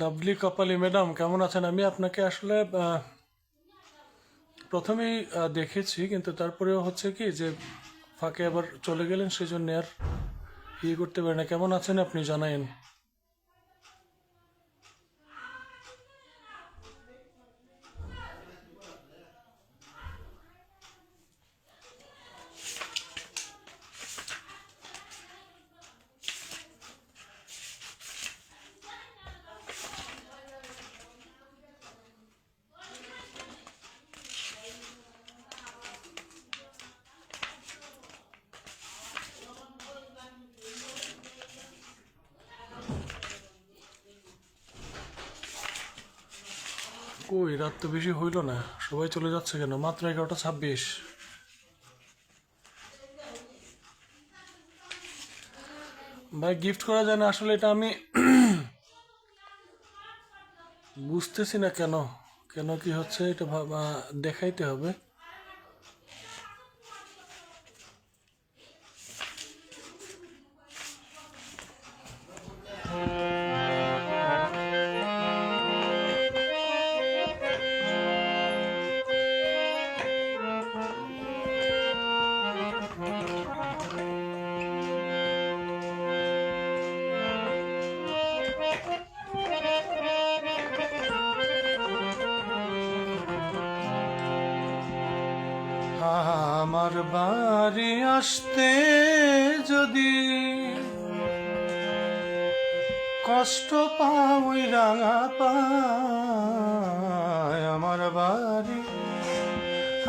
Lovely কপালি madam কেমন আছেন? আমি আপনাকে আসলে প্রথমেই দেখেছি, কিন্তু তারপরেও হচ্ছে কি যে, ফাঁকে আবার চলে গেলেন, সেজন্য আর ইয়ে করতে পারি না। কেমন আছেন আপনি? জানাইন কই? রাত তো বেশি হইল না। সবাই চলে যাচ্ছে কেন? মাত্র এগারোটা ছাব্বিশ। ভাই গিফট করা যায় না। আসলে এটা আমি বুঝতেছি না কেন। কেন কি হচ্ছে? এটা দেখাইতে হবে। আমার বাড়ি আসতে যদি কষ্ট পাওই রাঙা পায় আমার বাড়ি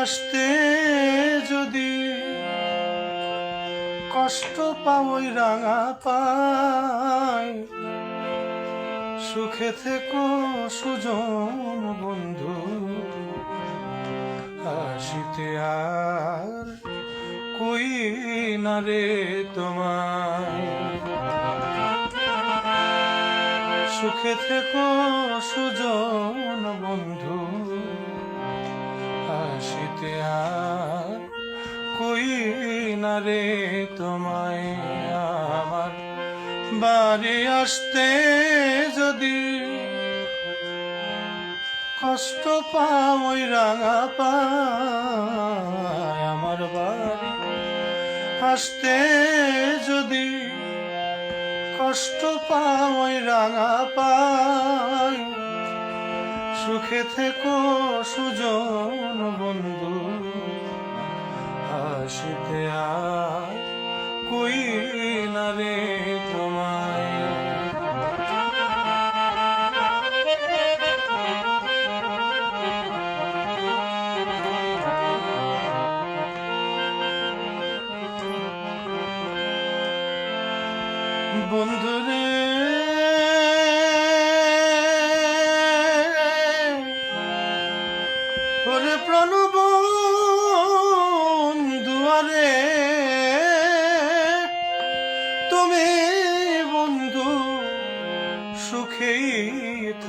আসতে যদি কষ্ট পাওই রাঙা পায়। সুখে থেকো সুজন বন্ধু। আসিতে আর কই না রে তোমায়? সুখে থেকো সুজন বন্ধু, আসিতে আর কই না রে তোমায়? আমার বাড়ি আসতে যদি কষ্ট পাওই রাঙা পায় আমার বাড়ি। আসতে যদি কষ্ট পাওই রাঙা পায়, সুখে থেকো সুজন বন্ধু। আসিতে আর কই না রে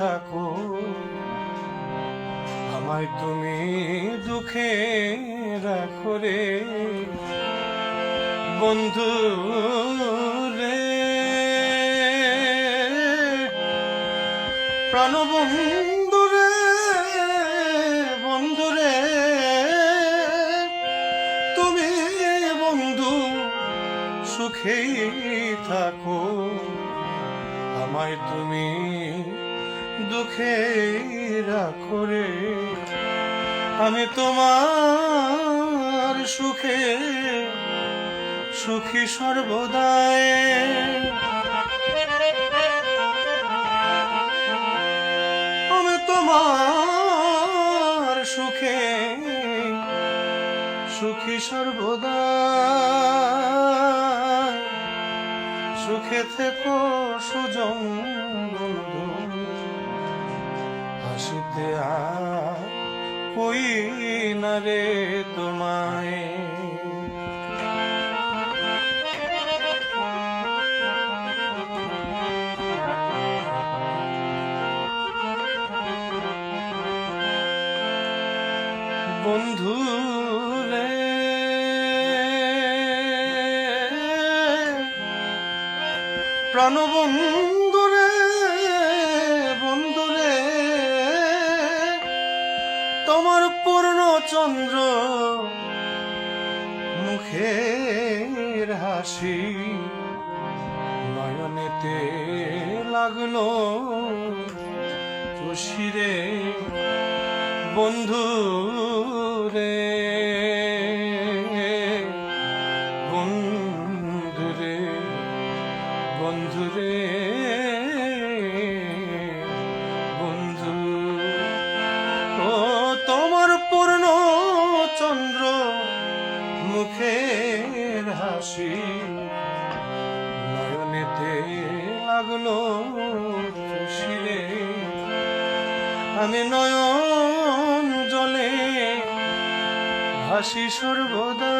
থাকো। আমায় তুমি দুঃখে রাখো রে। বন্ধু রে। প্রাণবন্ধু রে, বন্ধু রে। তুমি বন্ধু, সুখেই থাকো। আমায় তুমি দুঃখে রাখো রে আমি তোমার সুখে, সুখী সর্বদায় আমি তোমার সুখে, সুখী সর্বদা সুখে থেকো সুজন আর কই না রে তোমায়। বন্ধু রে প্রাণবন্ধু তোমার পূর্ণ চন্দ্র। মুখে হাসি নয়নেতে লাগল। খুশিরে বন্ধু চন্দ্র মুখের হাসি। নয়নেতে লাগল শিরে আমি নয়ন জলে হাসি সর্বদাই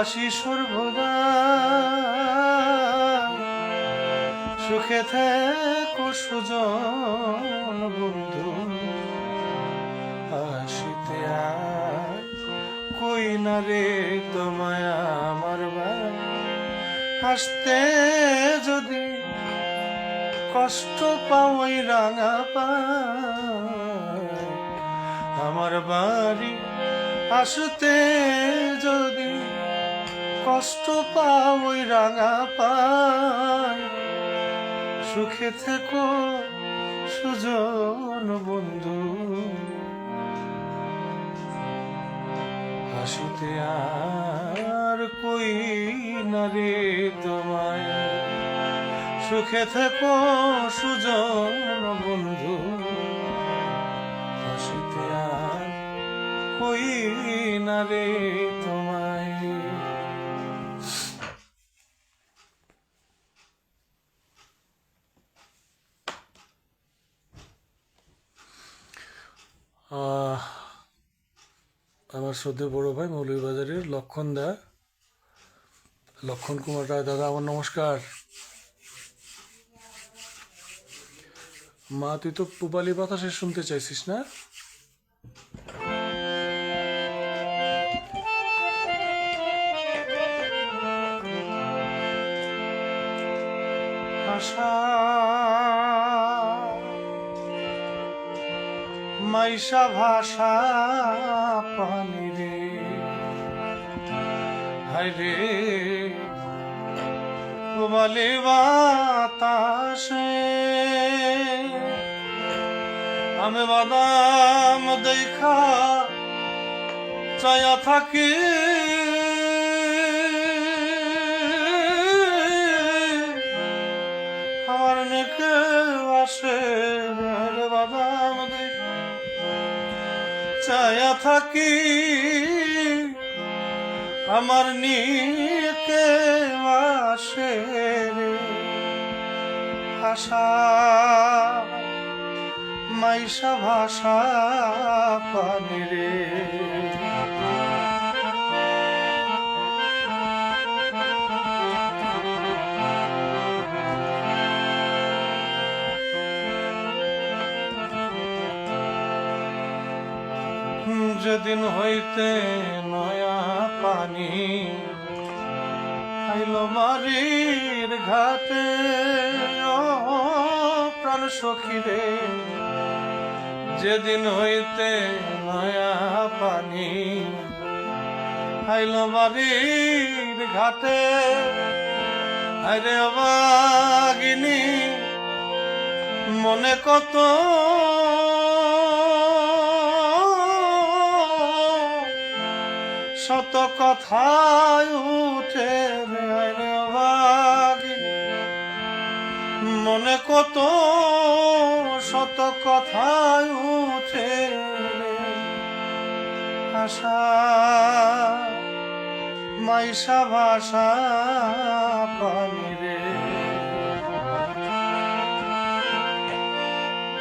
হাসি সর্বদা। সুখে থেকো সুজন বন্ধু। আর কই না রে তোমায় আমার ভাই হাসতে যদি কষ্ট পাওয়াই রাঙা পায়। আমার বাড়ি আসতে যদি কষ্ট পাওয়াই রাঙা পায় সুখে থেকো, সুজন বন্ধু। হাসিতে আর কই না রে তোমায়। সুখে থেকো, সুজন বন্ধু। হাসিতে আর কই না রে তোমায়। আমার সদ্য বড় ভাই মৌলভীবাজারের লক্ষণ দা। লক্ষণ কুমার রায়, দাদা, আমার নমস্কার। মা, তুই তো পুবালি বাতাসে শুনতে চাইছিস না? মাইশা ভাষা পানি রে। হায় রে। বলে বাতাসে। আমি বাদাম দেখা চায়া থাকি। আমার নেকে আসে বাদাম দেখা। চায়া থাকি আমার নিকে আসে ভাষা মাইশা ভাষা পানি রে। যেদিন হইতে নয়া পানি আইল মারির ঘাটে প্রাণ সখী রে যেদিন হইতে নয়া পানি আইল বাড়ির ঘাটে, আরে অবাগিনী মনে কত শত কথায় উঠে মনে কত শত কথায় উঠে আশা। মাইশা ভাষা রে